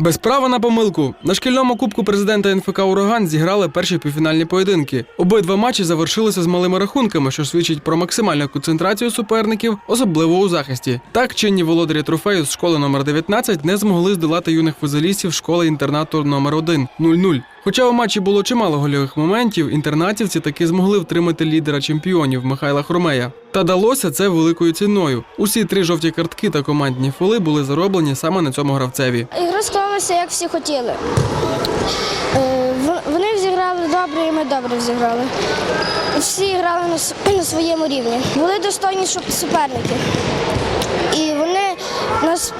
Без права на помилку на шкільному кубку президента НФК Ураган зіграли перші півфінальні поєдинки. Обидва матчі завершилися з малими рахунками, що свідчить про максимальну концентрацію суперників, особливо у захисті. Так чинні володарі трофею з школи номер 19 не змогли здолати юних фузелістів школи інтернату номер 1 0-0. Хоча у матчі було чимало гольових моментів, інтернатівці таки змогли втримати лідера чемпіонів Михайла Хромея. Та далося це великою ціною. Усі три жовті картки та командні фоли були зароблені саме на цьому гравцеві. Ігра склалася, як всі хотіли. Е, Вони зіграли добре, і ми добре зіграли. Всі грали на своєму рівні. Були достойні суп- суперники. І вони нас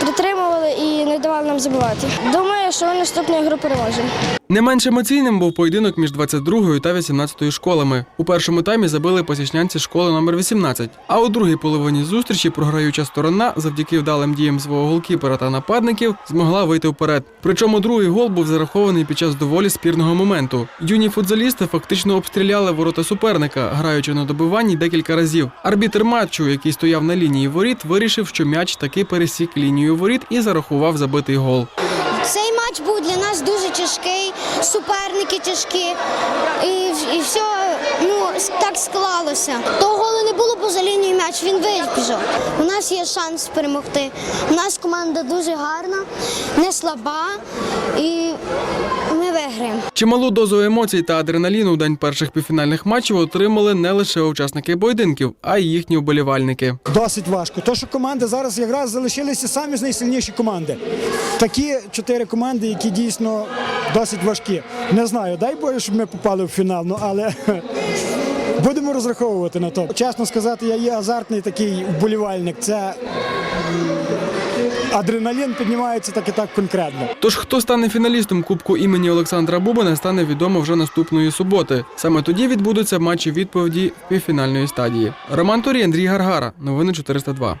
притримували і не давали нам забувати. Думаю, що ми наступну ігру переможемо. Не менш емоційним був поєдинок між 22 та 18 ю школами. У першому таймі забили посічнянці школи номер 18. А у другій половині зустрічі програюча сторона завдяки вдалим діям свого голкіпера та нападників змогла вийти вперед. Причому другий гол був зарахований під час доволі спірного моменту. Юні футзалісти фактично обстріляли ворота суперника, граючи на добиванні декілька разів. Арбітр матчу, який стояв на лінії воріт, вирішив, що м'яч таки пересік лінію воріт і зарахував забитий гол. Цей матч був для нас дуже тяжкий, суперники тяжкі. І, і все ну, так склалося. Того голу не було поза лінією м'яч, він вибіжав. У нас є шанс перемогти. У нас команда дуже гарна, не слаба і. Чималу дозу емоцій та адреналіну у день перших півфінальних матчів отримали не лише учасники поєдинків, а й їхні вболівальники. Досить важко. То, що команди зараз якраз залишилися самі з найсильніші команди. Такі чотири команди, які дійсно досить важкі. Не знаю, дай Боже, щоб ми попали в фінал, ну але будемо розраховувати на то. Чесно сказати, я є азартний такий вболівальник. Це адреналін піднімається так і так конкретно. Тож, хто стане фіналістом Кубку імені Олександра Бубина, стане відомо вже наступної суботи. Саме тоді відбудуться матчі відповіді півфінальної стадії. Роман Турі, Андрій Гаргара. Новини 402.